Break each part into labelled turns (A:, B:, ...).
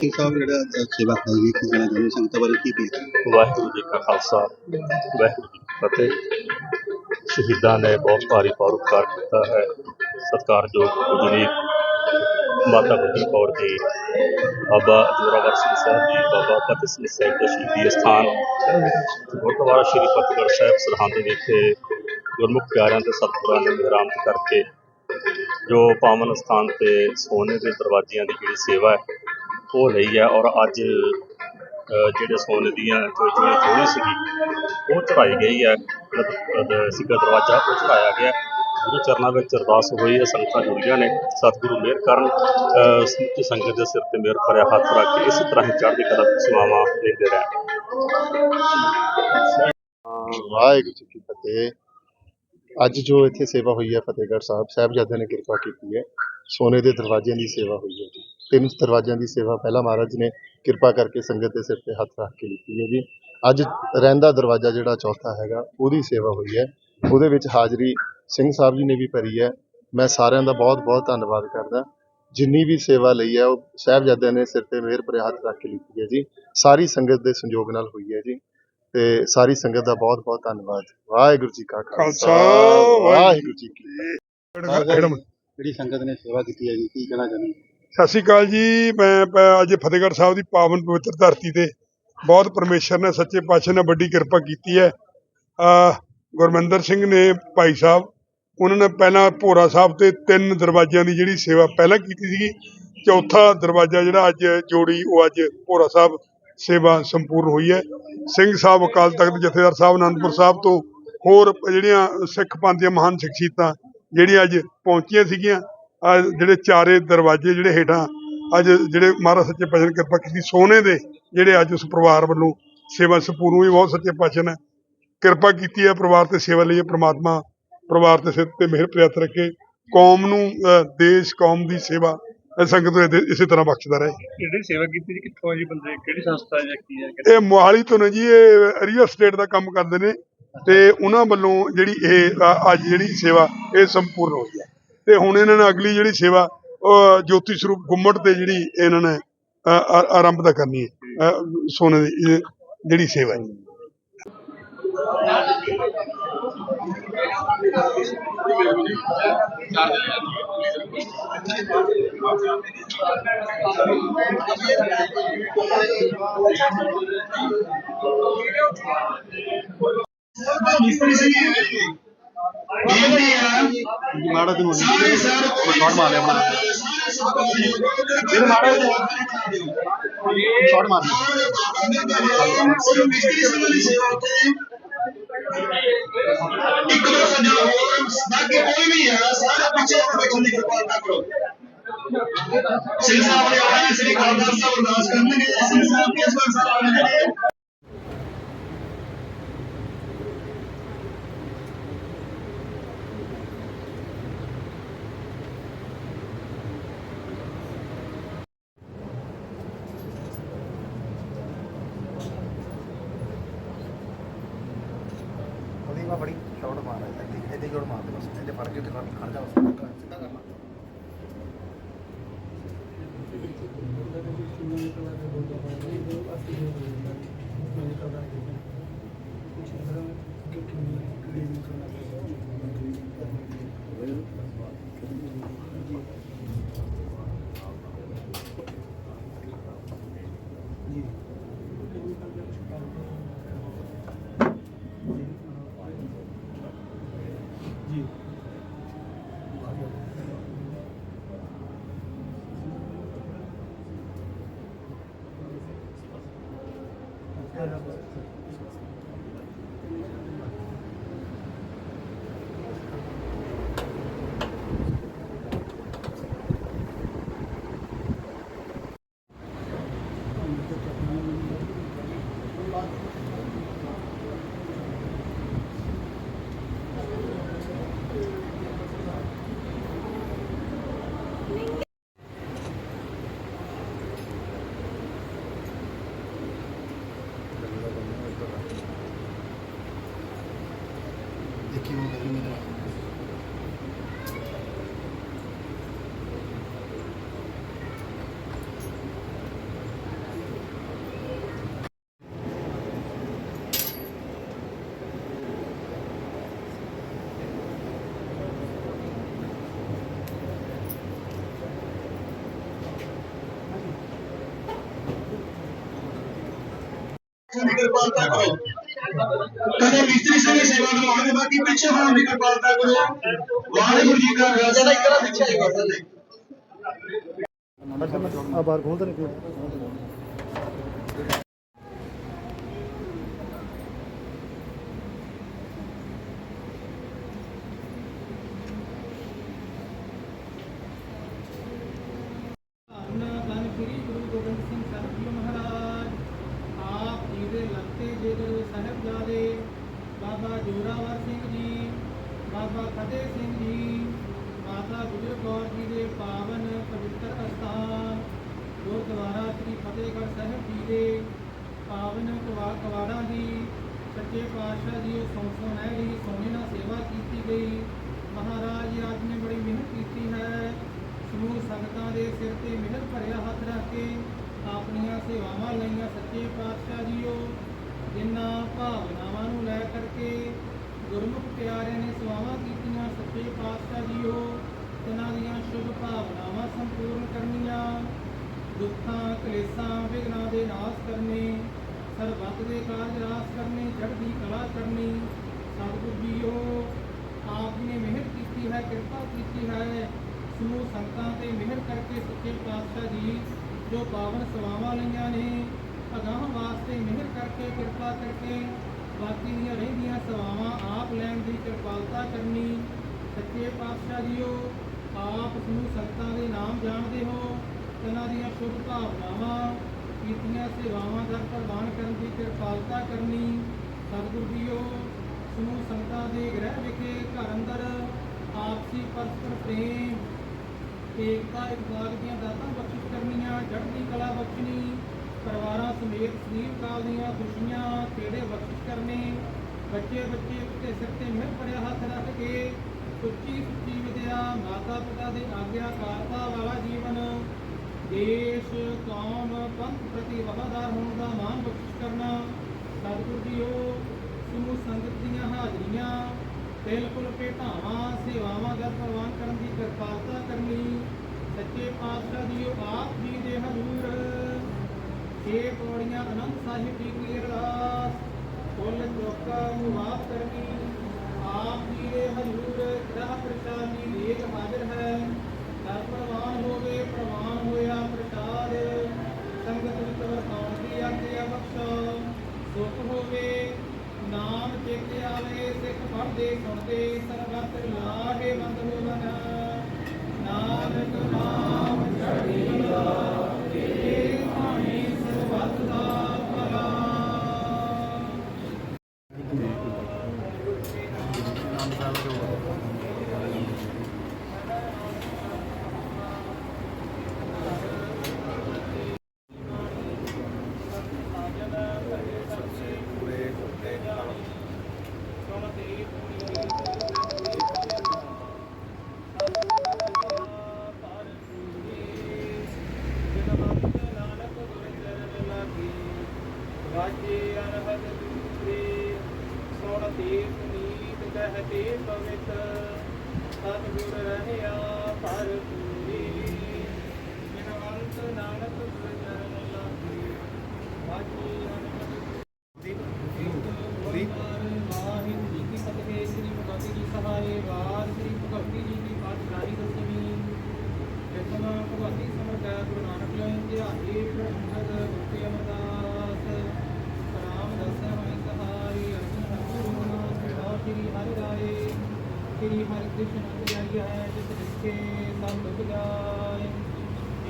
A: ਸਿੰਘ ਸਾਹਿਬ ਜਿਹੜਾ ਅ, ਸੇਵਾ ਕਰਾਈ ਕੀ ਕਹਿਣਾ ਚਾਹੁੰਦੇ ਸੰਗਤਾਂ ਬਾਰੇ ਕੀ ਕਹੇ
B: ਵਾਹਿਗੁਰੂ ਜੀ ਕਾ ਖਾਲਸਾ ਵਾਹਿਗੁਰੂ ਜੀ ਕੀ ਫਤਿਹ। ਸ਼ਹੀਦਾਂ ਨੇ ਬਹੁਤ ਭਾਰੀ ਪਰਉਪਕਾਰ ਕੀਤਾ ਹੈ। ਸਤਿਕਾਰਯੋਗ ਗੁਰਦੀਪ ਮਾਤਾ ਗੁਜਰ ਕੌਰ ਜੀ ਬਾਬਾ ਜੋਰਾਵਰ ਸਿੰਘ ਸਾਹਿਬ ਜੀ ਬਾਬਾ ਫਤਿਹ ਸਿੰਘ ਸਾਹਿਬ ਦਾ ਸ਼ਹੀਦੀ ਅਸਥਾਨ ਗੁਰਦੁਆਰਾ ਸ਼੍ਰੀ ਫਤਿਹਗੜ੍ਹ ਸਾਹਿਬ ਸਰਹੰਦ ਵਿਖੇ ਗੁਰਮੁਖ ਪਿਆਰਿਆਂ ਦੇ ਸਤਿਗੁਰਾਂ ਨੇ ਮਿਹਰਾਮਤ ਕਰਕੇ ਜੋ ਪਾਵਨ ਸਥਾਨ ਤੇ ਸੋਨੇ ਦੇ ਦਰਵਾਜ਼ਿਆਂ ਦੀ ਜਿਹੜੀ ਸੇਵਾ ਹੈ ਉਹ ਲਈ ਹੈ ਔਰ ਅੱਜ ਅ, ਜਿਹੜੇ ਸੋਨੇ ਦੀਆਂ ਜੋ ਜੋ ਜੋੜੀ ਸੀਗੀ ਉਹ ਚੜਾਈ ਗਈ ਹੈ। ਸਿੱਧਾ ਦਰਵਾਜ਼ਾ ਉਹ ਚੜਾਇਆ ਗਿਆ। ਗੁਰੂ ਚਰਨਾਂ ਵਿੱਚ ਅਰਦਾਸ ਹੋਈ ਹੈ ਸੰਗਤਾਂ ਜੁੜੀਆਂ ਨੇ। ਸਤਿਗੁਰੂ ਮਿਹਰ ਕਰਨ ਸਮੁੱਚੀ ਸੰਗਤ ਦੇ ਸਿਰ ਤੇ ਮਿਹਰ ਭਰਿਆ ਹੱਥ ਰੱਖ ਕੇ ਇਸੇ ਤਰ੍ਹਾਂ ਹੀ ਚੜ੍ਹਦੀ ਕਲਾ ਦੀ ਸੇਵਾਵਾਂ ਦਿੰਦੇ ਰਹਿਣ।
C: ਵਾਹਿਗੁਰੂ ਜੀ ਕੀ ਫਤਿਹ। ਅੱਜ ਜੋ ਇੱਥੇ ਸੇਵਾ ਹੋਈ ਹੈ ਫਤਿਹਗੜ੍ਹ ਸਾਹਿਬ ਸਾਹਿਬਜ਼ਾਦਿਆਂ ਨੇ ਕਿਰਪਾ ਕੀਤੀ ਹੈ। ਸੋਨੇ ਦੇ ਦਰਵਾਜ਼ਿਆਂ ਦੀ ਸੇਵਾ ਹੋਈ ਹੈ ਜੀ। ਤਿੰਨ ਦਰਵਾਜ਼ਿਆਂ ਦੀ ਸੇਵਾ ਪਹਿਲਾਂ ਮਹਾਰਾਜ ਨੇ ਕਿਰਪਾ ਕਰਕੇ ਸੰਗਤ ਦੇ ਸਿਰ ਤੇ ਹੱਥ ਰੱਖ ਕੇ ਕੀਤੀ ਹੈ ਜੀ। ਅੱਜ ਰਹਿੰਦਾ ਦਰਵਾਜ਼ਾ ਜਿਹੜਾ ਚੌਥਾ ਹੈਗਾ ਉਹਦੀ ਸੇਵਾ ਹੋਈ ਹੈ। ਉਹਦੇ ਵਿੱਚ ਹਾਜ਼ਰੀ ਸਿੰਘ ਸਾਹਿਬ ਜੀ ਨੇ ਵੀ ਭਰੀ ਹੈ। ਮੈਂ ਸਾਰਿਆਂ ਦਾ ਬਹੁਤ ਬਹੁਤ ਧੰਨਵਾਦ ਕਰਦਾ। ਜਿੰਨੀ ਵੀ ਸੇਵਾ ਲਈ ਹੈ ਉਹ ਸਾਹਿਬਜ਼ਾਦਿਆਂ ਨੇ ਸਿਰ ਤੇ ਮਿਹਰ ਭਰਿਆ ਹੱਥ ਰੱਖ ਕੇ ਲਿੱਤੀ ਹੈ ਜੀ। ਸਾਰੀ ਸੰਗਤ ਦੇ ਸੰਯੋਗ ਨਾਲ ਹੋਈ ਹੈ ਜੀ। ਤੇ ਸਾਰੀ ਸੰਗਤ ਦਾ ਬਹੁਤ ਬਹੁਤ ਧੰਨਵਾਦ। ਵਾਹਿਗੁਰੂ ਜੀ ਕਾ ਖਾਲਸਾ।
D: ਖਾਲਸਾ,
C: ਵਾਹਿਗੁਰੂ ਜੀ ਕੀ
A: ਜਿਹੜੀ ਸੰਗਤ ਨੇ ਸੇਵਾ ਕੀਤੀ ਹੈ ਜੀ ਕੀ ਕਹਿਣਾ ਚਾਹੁੰਦੇ
D: ਸਤਿ ਸ਼੍ਰੀ ਅਕਾਲ ਜੀ। ਮੈਂ ਪ- ਅੱਜ ਫਤਿਹਗੜ੍ਹ ਸਾਹਿਬ ਦੀ ਪਾਵਨ ਪਵਿੱਤਰ ਧਰਤੀ ਤੇ ਬਹੁਤ ਪਰਮੇਸ਼ਰ ਨੇ ਸੱਚੇ ਪਾਤਸ਼ਾਹ ਨੇ ਵੱਡੀ ਕਿਰਪਾ ਕੀਤੀ ਹੈ। ਆ ਗੁਰਮਿੰਦਰ ਸਿੰਘ ਨੇ, ਭਾਈ ਸਾਹਿਬ, ਉਹਨਾਂ ਨੇ ਪਹਿਲਾਂ ਭੋਰਾ ਸਾਹਿਬ ਤੇ ਤਿੰਨ ਦਰਵਾਜ਼ਿਆਂ ਦੀ ਜਿਹੜੀ ਸੇਵਾ ਪਹਿਲਾਂ ਕੀਤੀ ਸੀਗੀ। ਚੌਥਾ ਦਰਵਾਜ਼ਾ ਜਿਹੜਾ ਅੱਜ ਜੋੜੀ, ਉਹ ਅੱਜ ਭੋਰਾ ਸਾਹਿਬ ਸੇਵਾ ਸੰਪੂਰਨ ਹੋਈ ਹੈ। ਸਿੰਘ ਸਾਹਿਬ ਅਕਾਲ ਤਖਤ ਜਥੇਦਾਰ ਸਾਹਿਬ ਅਨੰਦਪੁਰ ਸਾਹਿਬ ਤੋਂ ਹੋਰ ਜਿਹੜੀਆਂ ਸਿੱਖ ਪੰਥ ਦੀਆਂ ਮਹਾਨ ਸ਼ਖਸੀਅਤਾਂ ਜਿਹੜੀਆਂ ਅੱਜ ਪਹੁੰਚੀਆਂ ਸੀਗੀਆਂ ਆ ਜਿਹੜੇ ਚਾਰੇ ਦਰਵਾਜ਼ੇ ਜਿਹੜੇ ਹੇਠਾਂ ਅੱਜ ਜਿਹੜੇ ਮਹਾਰਾਜ ਸੱਚੇ ਪਾਤਸ਼ਾਹ ਨੇ ਕਿਰਪਾ ਕੀਤੀ ਸੋਨੇ ਦੇ ਜਿਹੜੇ ਅੱਜ ਉਸ ਪਰਿਵਾਰ ਵੱਲੋਂ ਸੇਵਾ ਸੰਪੂਰਨ ਹੋਈ ਬਹੁਤ ਸੱਚੇ ਪਾਤਸ਼ਾਹ ਨੇ ਕਿਰਪਾ ਕੀਤੀ ਹੈ ਪਰਿਵਾਰ ਤੇ ਸੇਵਾ ਲਈ ਪ੍ਰਮਾਤਮਾ ਪਰਿਵਾਰ ਦੇ ਸਿਰ ਤੇ ਮਿਹਰ ਪ੍ਰਿਆਤ ਰੱਖੇ ਕੌਮ ਨੂੰ ਦੇਸ਼ ਕੌਮ ਦੀ ਸੇਵਾ ਸੰਗਤ ਨੂੰ ਇਸੇ ਤਰ੍ਹਾਂ ਬਖਸ਼ਦਾ ਰਹੇ।
E: ਜਿਹੜੀ ਸੇਵਾ ਕੀਤੀ ਜੀ ਕਿੱਥੋਂ ਜੀ ਬੰਦੇ ਕਿਹੜੀ ਸੰਸਥਾ ਜਾਂ ਕੀ ਹੈ
D: ਇਹ ਮੋਹਾਲੀ ਤੋਂ ਨੇ ਜੀ ਇਹ ਰੀਅਲ ਸਟੇਟ ਦਾ ਕੰਮ ਕਰਦੇ ਨੇ ਤੇ ਉਹਨਾਂ ਵੱਲੋਂ ਜਿਹੜੀ ਇਹ ਅੱਜ ਜਿਹੜੀ ਸੇਵਾ ਇਹ ਸੰਪੂਰਨ ਹੋਈ ਹੈ। ਤੇ ਹੁਣ ਇਹਨਾਂ ਨੇ ਅਗਲੀ ਜਿਹੜੀ ਸੇਵਾ, ਉਹ ਜੋਤੀ ਸਰੂਪ ਗੁੰਮਟ ਤੇ ਜਿਹੜੀ ਇਹਨਾਂ ਨੇ ਆਰੰਭ ਦਾ ਕਰਨੀ ਹੈ ਸੋਨੇ ਦੀ ਜਿਹੜੀ ਸੇਵਾ ਹੈ।
A: ਮਾੜਾ ਤੇ ਮੁੰਡੀ ਸ਼ਾਟ ਮਾਰ ਲਿਆ ਆਪਣਾ ਇਹ ਮਾੜਾ ਸ਼ਾਟ ਮਾਰ ਲਿਆ
F: ਇੱਕ ਦੋ ਸੱਜਣ ਹੋਰ ਬਾਕੀ ਕੋਈ ਵੀ ਹੈ ਸਾਰਾ ਪਿੱਛੇ ਬੈਠਣ ਦੀ ਕਿਰਪਾਲਤਾ ਕਰੋ ਸਿੰਘ ਸਾਹਿਬ ਨੇ ਆਇਆ ਸ੍ਰੀ ਖਾਲਸਾ ਸਾਹਿਬ
C: ਸ਼ਾਟ ਮਾਰ, ਇੱਥੇ ਇੱਥੇ ਜੋੜ ਮਾਰ ਦੇ ਬਸ, ਇੱਥੇ ਫੜ ਕੇ ਉੱਤੇ ਖੜ ਜਾ ਬਸ ਸਿੱਧਾ ਕਰ
F: ਲਾ Thank you. number. 느낌을 내립니다. Thank you. ਪਿੱਛੇ ਹੋਣ ਦੀ ਕਿਰਪਾਲਤਾ ਕਰੋ ਵਾਹਿਗੁਰੂ ਜੀ ਕਾ ਖਾਲਸਾ ਇੱਕ ਤਰ੍ਹਾਂ ਪਿੱਛੇ ਹੀ ਵਸਣ ਦੇ
C: ਆ ਬਾਹਰ ਖੋਲ ਤਾਂ ਨਹੀਂ
G: ਧੰਨ ਧੰਨ ਸ੍ਰੀ ਗੁਰੂ ਗੋਬਿੰਦ ਸਿੰਘ ਸਾਹਿਬ ਜੀ ਮਹਾਰਾਜ ਆਪ ਜੀ ਦੇ ਲਖਤੇ ਜਿਹੜੇ ਸਾਹਿਬਜ਼ਾਦੇ ਬਾਬਾ ਜੋਰਾਵਰ ਸਿੰਘ ਜੀ, ਬਾਬਾ ਫਤਿਹ ਸਿੰਘ ਜੀ, ਮਾਤਾ ਗੁਜਰ ਕੌਰ ਜੀ ਦੇ ਪਾਵਨ ਪਵਿੱਤਰ ਅਸਥਾਨ, ਗੁਰਦੁਆਰਾ ਸ੍ਰੀ ਫਤਿਹਗੜ੍ਹ ਸਾਹਿਬ ਜੀ ਦੇ ਪਾਵਨ ਕਵਾ, ਕਵਾੜਾਂ ਦੀ, ਸੱਚੇ ਪਾਤਸ਼ਾਹ ਦੀ ਉਹ ਸੌ ਸੌ ਨਹਿਰੀ ਸੋਨੇ ਨਾਲ ਸੇਵਾ ਕੀਤੀ ਗਈ। ਮਹਾਰਾਜ ਜੀ ਆਪ ਨੇ ਬੜੀ ਮਿਹਨਤ ਕੀਤੀ ਹੈ। ਸਮੂਹ ਸੰਗਤਾਂ ਦੇ ਸਿਰ ਤੇ ਮਿਹਰ ਭਰਿਆ ਹੱਥ ਰੱਖ ਕੇ ਆਪਣੀਆਂ ਸੇਵਾਵਾਂ ਲਈਆਂ। ਸੱਚੇ ਪਾਤਸ਼ਾਹ ਜੀਓ ਜਿਨ੍ਹਾਂ ਭਾਵਨਾਵਾਂ ਨੂੰ ਲੈ ਕਰਕੇ ਗੁਰਮੁਖ ਪਿਆਰਿਆਂ ਨੇ ਸੇਵਾਵਾਂ ਕੀਤੀਆਂ ਸੱਚੇ ਪਾਤਸ਼ਾਹ ਜੀਓ ਇਹਨਾਂ ਦੀਆਂ ਸ਼ੁਭ ਭਾਵਨਾਵਾਂ ਸੰਪੂਰਨ ਕਰਨੀਆਂ। ਦੁੱਖਾਂ, ਕਲੇਸ਼ਾਂ, ਵਿਘਨਾਂ ਦੇ ਨਾਸ਼ ਕਰਨੇ, ਸਰਬੱਤ ਦੇ ਕਾਰਜ ਰਾਸ ਕਰਨੇ ਚੜ੍ਹਦੀ ਕਲਾ ਕਰਨੀ, ਸਤਿਗੁਰ ਜੀਓ, ਆਪ ਜੀ ਨੇ ਮਿਹਰ ਕੀਤੀ ਹੈ, ਕਿਰਪਾ ਕੀਤੀ ਹੈ। ਸਮੂਹ ਸੰਗਤਾਂ ਤੇ ਮਿਹਰ ਕਰਕੇ ਸੱਚੇ ਪਾਤਸ਼ਾਹ ਜੀ ਜੋ ਪਾਵਨ ਸੇਵਾਵਾਂ ਲਈਆਂ ਨੇ ਅਗਾਹ ਵਾਸਤੇ ਮਿਹਰ ਕਰਕੇ, ਕਿਰਪਾ ਕਰਕੇ ਬਾਕੀ ਦੀਆਂ ਰਹਿੰਦੀਆਂ ਸੇਵਾਵਾਂ ਆਪ ਲੈਣ ਦੀ ਕਿਰਪਾਲਤਾ ਕਰਨੀ। ਸੱਚੇ ਪਾਤਸ਼ਾਹ ਜੀਓ, ਆਪ ਨੂੰ ਸੰਗਤਾਂ ਦੇ ਨਾਮ ਜਾਣਦੇ ਹੋ ਇਹਨਾਂ ਦੀਆਂ ਸ਼ੁਭ ਭਾਵਨਾਵਾਂ, ਕੀਤੀਆਂ ਸੇਵਾਵਾਂ ਦਾ ਪ੍ਰਵਾਨ ਕਰਨ ਦੀ ਕਿਰਪਾਲਤਾ ਕਰਨੀ। ਸਤਿਗੁਰ ਜੀਓ, ਸਮੂਹ ਸੰਗਤਾਂ ਦੇ ਗ੍ਰਹਿ ਵਿਖੇ ਘਰ ਅੰਦਰ ਆਪਸੀ ਪਰਸਪਰ ਪ੍ਰੇਮ, ਏਕਤਾ ਇਕਬਾਲ ਦੀਆਂ ਦਾਤਾਂ ਬਖਸ਼ਿਸ਼ ਕਰਨੀਆਂ ਚੜ੍ਹਦੀ ਕਲਾ ਬਖਸ਼ਣੀ ਪਰਿਵਾਰਾਂ ਸਮੇਤ ਦੀਆਂ ਖੁਸ਼ੀਆਂ ਕਿਹੜੇ ਬਖਸ਼ਿਸ਼ ਕਰਨੇ? ਬੱਚੇ ਬੱਚੇ ਉੱਤੇ ਸਿਰ ਤੇ ਮਿਹਰ ਭਰਿਆ ਹੱਥ ਰੱਖ ਕੇ ਸੁੱਚੀ ਸੁੱਚੀ ਵਿਦਿਆ ਮਾਤਾ ਪਿਤਾ ਦੇ ਆਗਿਆਕਾਰਤਾ ਵਾਲਾ ਜੀਵਨ। ਦੇਸ਼, ਕੌਮ, ਪੰਥ ਪ੍ਰਤੀ ਵਫਾਦਾਰ ਹੋਣ ਦਾ ਮਾਣ ਬਖਸ਼ਿਸ਼ ਕਰਨਾ। ਸਤਿਗੁਰ ਜੀ ਜੀਓ, ਸਮੂਹ ਸੰਗਤ ਦੀਆਂ ਹਾਜ਼ਰੀਆਂ, ਬਿਲਕੁਲ ਭੇਟਾਵਾਂ, ਸੇਵਾਵਾਂ ਦਾ ਪ੍ਰਵਾਨ ਕਰਨ ਦੀ ਕਿਰਪਾਲਤਾ ਕਰਨੀ ਸੱਚੇ ਪਾਤਸ਼ਾਹ ਜੀਓ, ਆਪ ਜੀ ਦੇ ਹਜ਼ੂਰ ਛੇ ਪੌੜੀਆਂ ਅਨੰਦ ਸਾਹਿਬ ਦੀ ਕੀ ਅਰਦਾਸ? ਕੁੱਲ ਚੋਕਾ ਮੁਆਫ ਕਰਨੀ ਵਾਜੇ ਅਨਹਦ ਦੂਰੇ ਸੁਣ ਤੇ ਸੁਨੀਤ ਕਹਤੇ ਪਵਿੱਤ ਸਤਿਗੁਰ ਰਹਿਆ ਪਰ ਪੂਰੀ ਬਿਨਵੰਤ ਨਾਨਕ ਗੁਰ ਲਾਗੇ ਵਾਜੇ ਵਾਹਿਗੁਰੂ ਜੀ ਕੀ ਫਤਿਹ ਸ੍ਰੀ ਭਗਵਤੀ ਜੀ ਸਹਾਰੇ ਵਾਰ ਸ੍ਰੀ ਭਗਵਤੀ ਜੀ ਦੀ ਪਾਤਸ਼ਾਹੀ ਦਸਵੀਂ ਇਤਨਾ ਭਗਵਤੀ ਸਮਰਦਾ ਗੁਰੂ ਨਾਨਕ ਲੈਣ ਧਿਆਏ ਪ੍ਰਭੰਗਤ ਗੁਰਤੇ श्री हरिकृष्णाचार्य जिस जिसके सब दुख जाए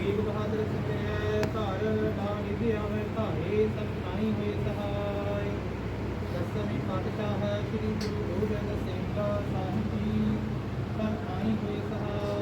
G: एक बहादुर सिंह धार ना निधि आवे धारे सब नाई होए सहाय दसवें पातशाह श्री गुरु गोबिंद सिंह ਸਾਹਿਬ ਜੀ ਸਭ ਨਾਈ ਹੋਏ ਸਹਾਇ